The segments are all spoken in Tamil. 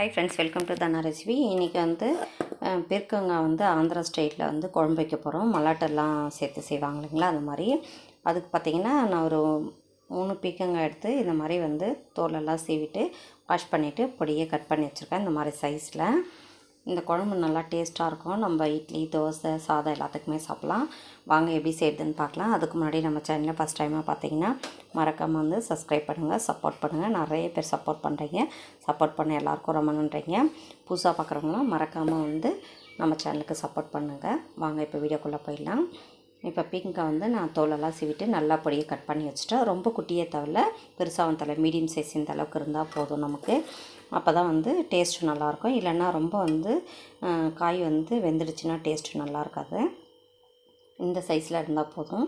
Hi friends welcome to Dhana recipe இன்றைக்கி வந்து பிற்கங்காய் வந்து ஆந்திரா ஸ்டேட்டில் வந்து குழம்பு வைக்க போகிறோம் மல்லாட்டெல்லாம் சேர்த்து செய்வாங்க இல்லைங்களா அந்த மாதிரி. அதுக்கு பார்த்திங்கன்னா நான் ஒரு மூணு பீக்கங்காய் எடுத்து இந்த மாதிரி வந்து தோலெல்லாம் சீவிட்டு வாஷ் பண்ணிவிட்டு பொடியை கட் பண்ணி வச்சுருக்கேன். இந்த மாதிரி சைஸில் இந்த குழம்பு நல்லா டேஸ்ட்டாக இருக்கும். நம்ம இட்லி தோசை சாதம் எல்லாத்துக்குமே சாப்பிட்லாம். வாங்க எப்படி செய்யுதுன்னு பார்க்கலாம். அதுக்கு முன்னாடி நம்ம சேனலில் ஃபஸ்ட் டைமாக பார்த்தீங்கன்னா மறக்காமல் வந்து சப்ஸ்கிரைப் பண்ணுங்கள் சப்போர்ட் பண்ணுங்கள் நிறைய பேர் சப்போர்ட் பண்ணுறீங்க சப்போர்ட் பண்ண எல்லாருக்கும் ரொம்ப நன்றிங்க. புதுசாக பார்க்குறவங்களாம் மறக்காமல் வந்து நம்ம சேனலுக்கு சப்போர்ட் பண்ணுங்கள் வாங்க இப்போ வீடியோக்குள்ளே போயிடலாம். இப்போ பிங்கை வந்து நான் தோலெல்லாம் சீவிட்டு நல்லா பொடியை கட் பண்ணி வச்சுட்டேன். ரொம்ப குட்டியே தவிர பெருசாகவும் தலை மீடியம் சைஸ் இந்த அளவுக்கு இருந்தால் போதும் நமக்கு. அப்போ தான் வந்து டேஸ்ட்டு நல்லாயிருக்கும். இல்லைன்னா ரொம்ப வந்து காய் வந்து வெந்துடுச்சுன்னா டேஸ்ட்டு நல்லா இருக்காது இந்த சைஸில் இருந்தால் போதும்.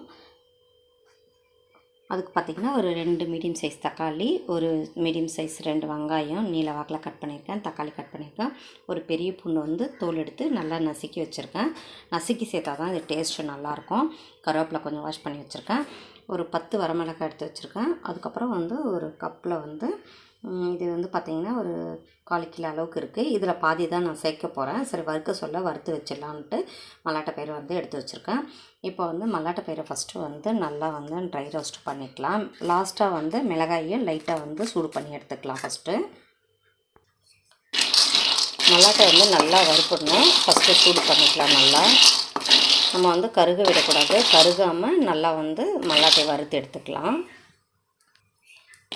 அதுக்கு பார்த்திங்கன்னா ஒரு ரெண்டு மீடியம் சைஸ் தக்காளி ஒரு மீடியம் சைஸ் ரெண்டு வெங்காயம் நீல வாக்கில் கட் பண்ணியிருக்கேன் தக்காளி கட் பண்ணியிருக்கேன். ஒரு பெரிய பூண்டு வந்து தோல் எடுத்து நல்லா நசுக்கி வச்சுருக்கேன். நசுக்கி சேர்த்தா தான் இது டேஸ்ட்டு நல்லாயிருக்கும். கருவேப்பிலை கொஞ்சம் வாஷ் பண்ணி வச்சுருக்கேன். ஒரு பத்து வரமிளகாய் எடுத்து வச்சுருக்கேன். அதுக்கப்புறம் வந்து ஒரு கப்பில் வந்து இது வந்து பார்த்திங்கன்னா ஒரு கால் கிலோ அளவுக்கு இருக்குது இதில் பாதி தான் நான் சேர்க்க போகிறேன் சரி வறுக்க சொல்ல வறுத்து வச்சிடலான்ட்டு மல்லாட்டை பயிரை வந்து எடுத்து வச்சுருக்கேன். இப்போ வந்து மல்லாட்டை பயிரை ஃபஸ்ட்டு வந்து நல்லா வந்து ட்ரை ரோஸ்ட் பண்ணிக்கலாம். லாஸ்ட்டாக வந்து மிளகாயை லைட்டாக வந்து சூடு பண்ணி எடுத்துக்கலாம் ஃபஸ்ட்டு மல்லாட்டை வந்து நல்லா வறுக்கணும். ஃபஸ்ட்டு சூடு பண்ணிக்கலாம் நல்லா. நம்ம வந்து கருக விடக்கூடாது கருகாமல் நல்லா வந்து மல்லாட்டை வறுத்து எடுத்துக்கலாம்.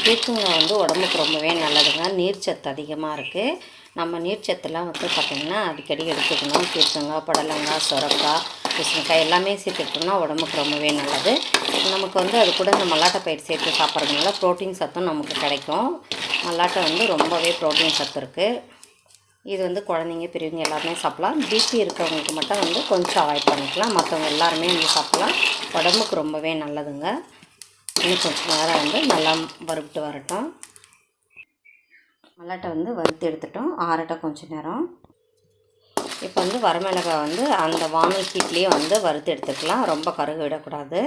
பீர்க்கங்காய் வந்து உடம்புக்கு ரொம்பவே நல்லதுங்க. நீர்ச்சத்து அதிகமாக இருக்குது நம்ம நீர்ச்சத்துலாம் வந்து பார்த்திங்கன்னா அடிக்கடி எடுத்துக்கணும். பீர்க்கங்காய் புடலங்காய் சுரக்காய் பூசணிக்காய் எல்லாமே சேர்த்துக்கிட்டோம்னா உடம்புக்கு ரொம்பவே நல்லது. நமக்கு வந்து அது கூட இந்த மல்லாட்டை பயிர் சேர்த்து சாப்பிட்றதுனால ப்ரோட்டீன் சத்தும் நமக்கு கிடைக்கும். மல்லாட்டை வந்து ரொம்பவே ப்ரோட்டீன் சத்து இருக்குது இது வந்து குழந்தைங்க பெரியவங்க எல்லாருமே சாப்பிட்லாம். பிபி இருக்கிறவங்களுக்கு மட்டும் வந்து கொஞ்சம் அவாய்ட் பண்ணிக்கலாம். மற்றவங்க எல்லாருமே வந்து சாப்பிட்லாம். உடம்புக்கு ரொம்பவே நல்லதுங்க. இன்னும் கொஞ்சம் நேரம் வந்து நல்லா வறுத்து வரட்டும். மல்லாட்டை வந்து வறுத்து எடுத்துட்டோம். ஆறட்டை கொஞ்சம் நேரம். இப்போ வந்து வரமிளகாய் வந்து அந்த வானல் ஹீட்லேயே வந்து வறுத்து எடுத்துக்கலாம். ரொம்ப கருக விடக்கூடாது.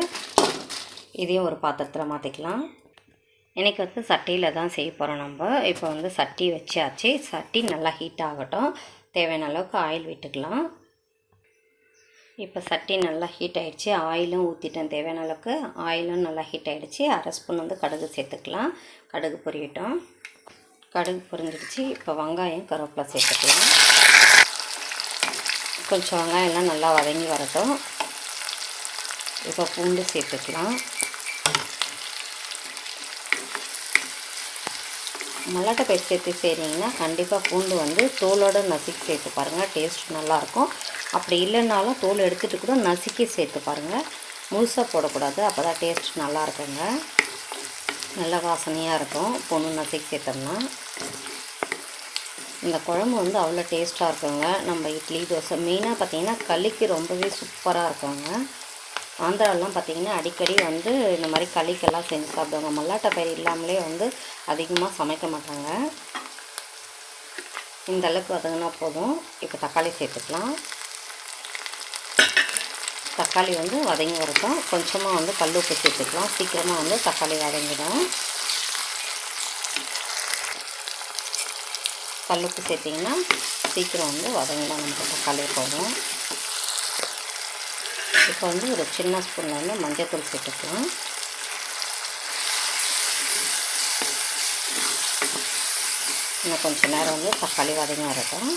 இதையும் ஒரு பாத்திரத்தில் மாற்றிக்கலாம் இன்றைக்கி வந்து சட்டியில் தான் செய்ய போகிறோம் நம்ம. இப்போ வந்து சட்டி வச்சாச்சு. சட்டி நல்லா ஹீட் ஆகட்டும். தேவையான அளவுக்கு ஆயில் விட்டுக்கலாம். இப்போ சட்டி நல்லா ஹீட் ஆகிடுச்சி ஆயிலும் ஊற்றிட்டேன் தேவையான அளவுக்கு ஆயிலும் நல்லா ஹீட் ஆகிடுச்சி அரை ஸ்பூன் வந்து கடுகு சேர்த்துக்கலாம். கடுகு பொரியட்டும். கடுகு பொரிஞ்சிடுச்சு. இப்போ வெங்காயம் கருவேப்பிலை சேர்த்துக்கலாம். கொஞ்சம் வெங்காயம்லாம் நல்லா வதங்கி வரட்டும். இப்போ பூண்டு சேர்த்துக்கலாம். மல்லாட்டை பயிர் சேர்த்து செய்கிறீங்கன்னா கண்டிப்பாக பூண்டு வந்து தோலோடு நசுக்கி சேர்த்து பாருங்கள் டேஸ்ட் நல்லாயிருக்கும் அப்படி இல்லைன்னாலும் தோல் எடுத்துகிட்டு கூட நசுக்கி சேர்த்து பாருங்கள் முழுசாக போடக்கூடாது. அப்போ தான் டேஸ்ட் நல்லா இருக்குங்க. நல்ல வாசனையாக இருக்கும். பொண்ணு நசுக்கி சேர்த்தோம்னா. இந்த குழம்பு வந்து அவ்வளோ டேஸ்ட்டாக இருக்குங்க. நம்ம இட்லி தோசை மெயினாக பார்த்திங்கன்னா களிக்கு ரொம்பவே சூப்பராக இருக்குங்க. ஆந்திராவிலாம் பார்த்திங்கன்னா அடிக்கடி வந்து இந்த மாதிரி களிக்கெல்லாம் செஞ்சு சாப்பிடுவாங்க. மல்லாட்டை பயிர் இல்லாமலே வந்து அதிகமாக சமைக்க மாட்டாங்க. இந்த அளவுக்கு வதங்கினா போதும். இப்போ தக்காளி சேர்த்துக்கலாம். தக்காளி வந்து வதங்கி வரட்டும் கொஞ்சமாக வந்து கல் உப்பு சேர்த்துக்கலாம். சீக்கிரமாக வந்து தக்காளி வதங்கிடும். கல் உப்பு சேர்த்திங்கன்னா சீக்கிரம் வந்து வதங்கிடும் நமக்கு தக்காளி போதும். இப்போ வந்து ஒரு சின்ன ஸ்பூனில் வந்து மஞ்சள்தூள் சேர்த்துக்கலாம். இன்னும் கொஞ்சம் நேரம் வந்து தக்காளி வதங்கி வரட்டும்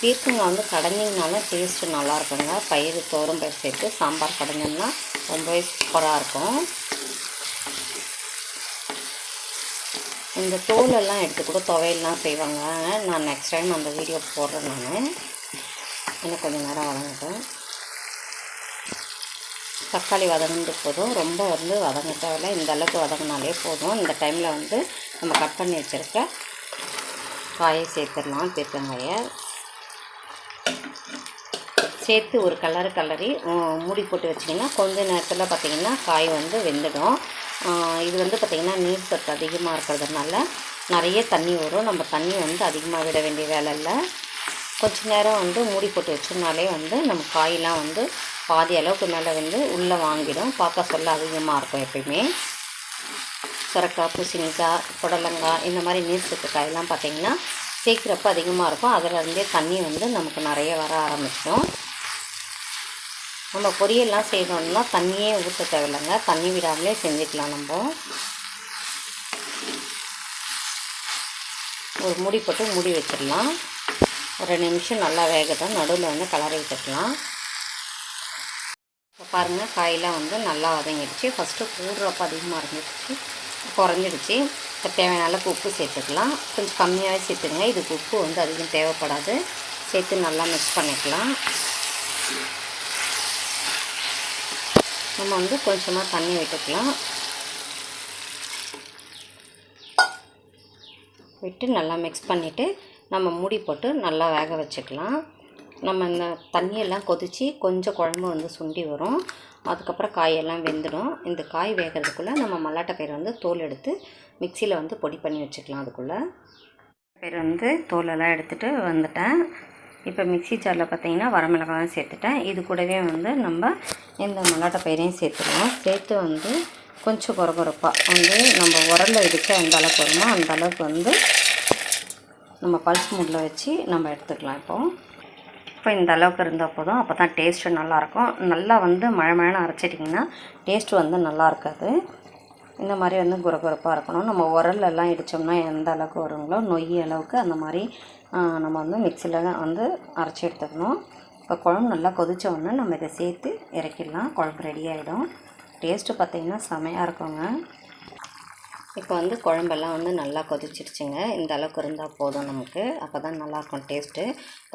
பீர்க்கங்காய் வந்து கடைஞ்சிங்கனாலும் டேஸ்ட்டு நல்லாயிருக்குங்க. பயிர் தோறும் பயிர் சேர்த்து சாம்பார் கடைஞ்சோம்னா ரொம்பவே சூப்பராக இருக்கும். இந்த தோலெல்லாம் எடுத்து கூட துவையல்லாம் செய்வாங்க. நான் நெக்ஸ்ட் டைம் அந்த வீடியோ போடுறேன் நான். இன்னும் கொஞ்சம் நேரம் வதங்கட்டும். தக்காளி வதங்கிட்டு போதும். ரொம்ப வந்து வதங்க தேவையில்ல. இந்த அளவுக்கு வதங்கினாலே போதும். இந்த டைமில் வந்து நம்ம கட் பண்ணி வச்சுருக்க காயை சேர்த்துடலாம் பீர்க்கங்காயை. சேர்த்து ஒரு கலர் கலரி மூடி போட்டு வச்சிங்கன்னா கொஞ்ச நேரத்தில் பார்த்திங்கன்னா காய் வந்து வெந்துடும். இது வந்து பார்த்திங்கன்னா நீர் சத்து அதிகமாக இருக்கிறதுனால நிறைய தண்ணி வரும். நம்ம தண்ணி வந்து அதிகமாக விட வேண்டிய வேலை இல்லை. கொஞ்ச நேரம் வந்து மூடி போட்டு வச்சோம்னாலே வந்து நம்ம காயெலாம் வந்து பாதி அளவுக்கு மேலே வந்து உள்ளே வாங்கிடும். பார்க்க சொல்ல அதிகமாக இருக்கும் எப்பயுமே. சுரக்காய் பூசணிக்காய் புடலங்காய் இந்த மாதிரி நீர் சத்து காயெல்லாம் பார்த்திங்கன்னா சேர்க்குறப்ப அதிகமாக இருக்கும். அதிலருந்தே தண்ணி வந்து நமக்கு நிறைய வர ஆரம்பிச்சிடும். நம்ம பொரியல்லாம் செய்யணும்னா தண்ணியே ஊற்ற தேவையில்லைங்க. தண்ணி விடாமலே செஞ்சுக்கலாம் நம்ம. ஒரு முடி போட்டு முடி வச்சிடலாம். ஒரு நிமிஷம் நல்லா வேகட்டும். நடுவில் வந்து கலரை விட்டுக்கலாம். இப்போ பாருங்கள் காயெல்லாம் வந்து நல்லா வதங்கிடுச்சு. ஃபஸ்ட்டு கூடுறப்ப அதிகமாக இருந்துச்சு. குறைஞ்சிடுச்சு. இப்போ தேவையான அளவுக்கு உப்பு சேர்த்துக்கலாம். கொஞ்சம் கம்மியாகவே சேர்த்துங்க இதுக்கு உப்பு வந்து அதிகம் தேவைப்படாது. சேர்த்து நல்லா மிக்ஸ் பண்ணிக்கலாம். நம்ம வந்து கொஞ்சமாக தண்ணி விட்டுக்கலாம். விட்டு நல்லா மிக்ஸ் பண்ணிவிட்டு நம்ம மூடி போட்டு நல்லா வேக வச்சுக்கலாம். நம்ம இந்த தண்ணியெல்லாம் கொதித்து கொஞ்சம் குழம்பு வந்து சுண்டி வரும். அதுக்கப்புறம் காயெல்லாம் வெந்துடும். இந்த காய் வேகிறதுக்குள்ளே நம்ம மல்லாட்டை பயிர் வந்து தோல் எடுத்து மிக்சியில் வந்து பொடி பண்ணி வச்சுக்கலாம் அதுக்குள்ளே. பயிர் வந்து தோலெல்லாம் எடுத்துகிட்டு வந்துட்டேன். இப்போ மிக்சி ஜாரில் பார்த்தீங்கன்னா வரமிளகாய் தான் சேர்த்துட்டேன். இது கூடவே வந்து நம்ம இந்த மல்லாட்டை பயிரையும் சேர்த்துருவோம் சேர்த்து வந்து கொஞ்சம் குறகுறப்பாக வந்து நம்ம உரலில் இடித்தா எந்த அளவுக்கு வருமோ அந்த அளவுக்கு வந்து நம்ம பல்ஸ் மூடில் வச்சு நம்ம எடுத்துக்கலாம் இப்போது இப்போ இந்த அளவுக்கு இருந்தால் போதும். அப்போ தான் டேஸ்ட்டு நல்லாயிருக்கும். நல்லா வந்து மழை மழைன்னு அரைச்சிட்டிங்கன்னா டேஸ்ட் வந்து நல்லா இருக்காது. இந்த மாதிரி வந்து குறகுறப்பாக இருக்கணும். நம்ம உரல்லலாம் இடித்தோம்னா எந்த அளவுக்கு வருங்களோ நொய் அளவுக்கு அந்த மாதிரி நம்ம வந்து மிக்சியில் வந்து அரைச்சி எடுத்துக்கணும். இப்போ குழம்பு நல்லா கொதித்த உடனே நம்ம இதை சேர்த்து இறக்கிடலாம். குழம்பு ரெடி ஆகிடும் டேஸ்ட்டு பார்த்திங்கன்னா செமையாக இருக்குங்க. இப்போ வந்து குழம்பெல்லாம் வந்து நல்லா கொதிச்சிருச்சுங்க. இந்த அளவுக்கு இருந்தால் போதும் நமக்கு. அப்போ தான் நல்லாயிருக்கும் டேஸ்ட்டு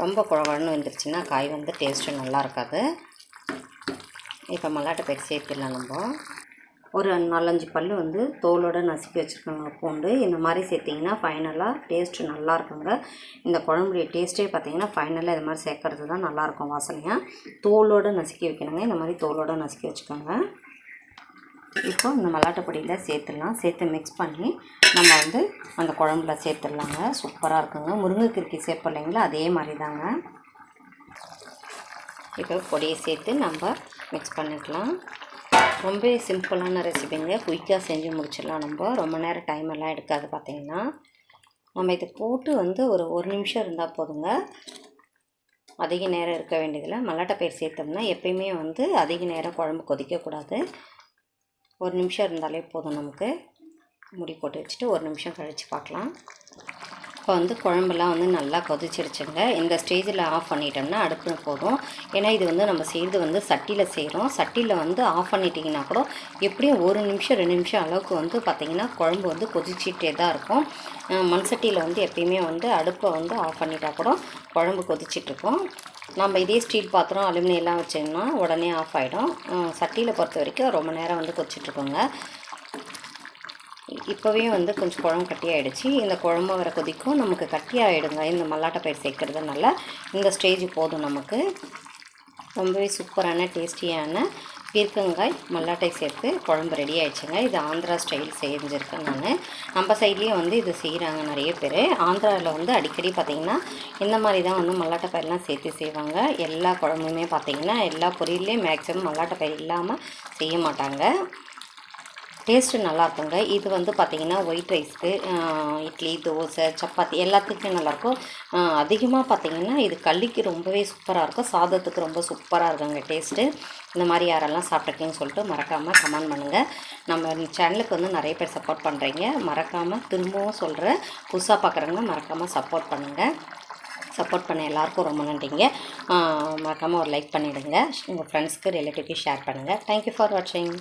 ரொம்ப குழம்புன்னு வந்துருச்சுன்னா காய் வந்து டேஸ்ட்டு நல்லா இருக்காது. இப்போ மல்லாட்டை பயிர் சேர்த்துடலாம் நம்ம. ஒரு நாலஞ்சு பல் வந்து தோலோடு நசுக்கி வச்சுருக்காங்க பூண்டு. இந்த மாதிரி சேர்த்திங்கன்னா ஃபைனலாக டேஸ்ட்டு நல்லா இருக்குங்க. இந்த குழம்புடைய டேஸ்ட்டே பார்த்திங்கன்னா ஃபைனலாக இது மாதிரி சேர்க்கறது தான் நல்லாயிருக்கும் வாசனையாக தோலோடு நசுக்கி வைக்கணுங்க. இந்த மாதிரி தோலோடு நசுக்கி வச்சுக்கோங்க. இப்போ இந்த மல்லாட்டப்பொடியில் சேர்த்துடலாம். சேர்த்து மிக்ஸ் பண்ணி நம்ம வந்து அந்த குழம்புல சேர்த்துடலாங்க. சூப்பராக இருக்குங்க. முருங்கைக்கீரைக்கு சேர்ப்போம் இல்லைங்களா? அதே மாதிரி தாங்க. இப்போ பொடியை சேர்த்து நம்ம மிக்ஸ் பண்ணிக்கலாம் ரொம்ப சிம்பிளான ரெசிபிங்க. குயிக்காக செஞ்சு முடிச்சிடலாம் நம்ம. ரொம்ப நேரம் டைம் எல்லாம் எடுக்காது பார்த்திங்கன்னா நம்ம இதை போட்டு வந்து ஒரு ஒரு நிமிஷம் இருந்தால் போதுங்க. அதிக நேரம் இருக்க வேண்டியதில்லை. மல்லாட்டை பயிர் சேர்த்தோம்னா எப்பயுமே வந்து அதிக நேரம் குழம்பு கொதிக்கக்கூடாது. ஒரு நிமிஷம் இருந்தாலே போதும் நமக்கு. முடி போட்டு வச்சுட்டு ஒரு நிமிஷம் கழித்து பார்க்கலாம். இப்போ வந்து குழம்புலாம் வந்து நல்லா கொதிச்சிருச்சுங்க. இந்த ஸ்டேஜில் ஆஃப் பண்ணிட்டோம்னா அடுப்பு போதும். ஏன்னா இது வந்து நம்ம செய்கிறது வந்து சட்டியில் செய்கிறோம் சட்டியில் வந்து ஆஃப் பண்ணிட்டிங்கன்னா கூட எப்படியும் ஒரு நிமிஷம் ரெண்டு நிமிஷம் அளவுக்கு வந்து பார்த்திங்கன்னா குழம்பு வந்து கொதிச்சிட்டே தான் இருக்கும். மண் சட்டியில் வந்து எப்பயுமே வந்து அடுப்பை வந்து ஆஃப் பண்ணிட்டா கூட குழம்பு கொதிச்சிட்ருக்கோம் நம்ம இதே ஸ்டீல் பாத்திரம் அலுமினியெல்லாம் வச்சோம்னா உடனே ஆஃப் ஆகிடும் சட்டியில் பொறுத்த வரைக்கும் ரொம்ப நேரம் வந்து கொதிச்சிட்ருக்கோங்க இப்போவே வந்து கொஞ்சம் குழம்பு கட்டி இந்த குழம்பு வர கொதிக்கும். நமக்கு கட்டி ஆகிடுங்க இந்த மல்லாட்டை பயிர் சேர்க்கறதுனால இந்த ஸ்டேஜ் போதும் நமக்கு. ரொம்பவே சூப்பரான டேஸ்டியான பீர்க்கங்காய் மல்லாட்டை சேர்த்து குழம்பு ரெடி ஆயிடுச்சுங்க. இது ஆந்திரா ஸ்டைல் செஞ்சுருக்கேன் நான். நம்ம சைட்லேயும் வந்து இது செய்கிறாங்க நிறைய பேர். ஆந்திராவில் வந்து அடிக்கடி பார்த்திங்கன்னா இந்த மாதிரி தான் வந்து மல்லாட்டை பயிரெலாம் சேர்த்து செய்வாங்க. எல்லா குழம்புமே பார்த்திங்கன்னா எல்லா பொரியல்லையும் மேக்ஸிமம் மல்லாட்டை பயிர் இல்லாமல் செய்ய மாட்டாங்க. டேஸ்ட்டு நல்லாயிருக்குங்க. இது வந்து பார்த்திங்கன்னா ஒயிட் ரைஸ்க்கு இட்லி தோசை சப்பாத்தி எல்லாத்துக்குமே நல்லாயிருக்கும். அதிகமாக பார்த்திங்கன்னா இது கள்ளிக்கு ரொம்பவே சூப்பராக இருக்கும். சாதத்துக்கு ரொம்ப சூப்பராக இருக்குங்க டேஸ்ட்டு. இந்த மாதிரி யாரெல்லாம் சாப்பிட்ருக்கீங்கன்னு சொல்லிட்டு மறக்காமல் கமெண்ட் பண்ணுங்கள் நம்ம சேனலுக்கு வந்து நிறைய பேர் சப்போர்ட் பண்ணுறீங்க மறக்காமல் திரும்பவும் சொல்கிற புதுசாக பார்க்குறவங்க மறக்காமல் சப்போர்ட் பண்ணுங்கள் சப்போர்ட் பண்ண எல்லாருக்கும் ரொம்ப நன்றிங்க. மறக்காமல் ஒரு லைக் பண்ணிவிடுங்க உங்கள் ஃப்ரெண்ட்ஸ்க்கு ரிலேட்டிவ்க்கு ஷேர் பண்ணுங்கள் தேங்க்யூ ஃபார் வாட்சிங்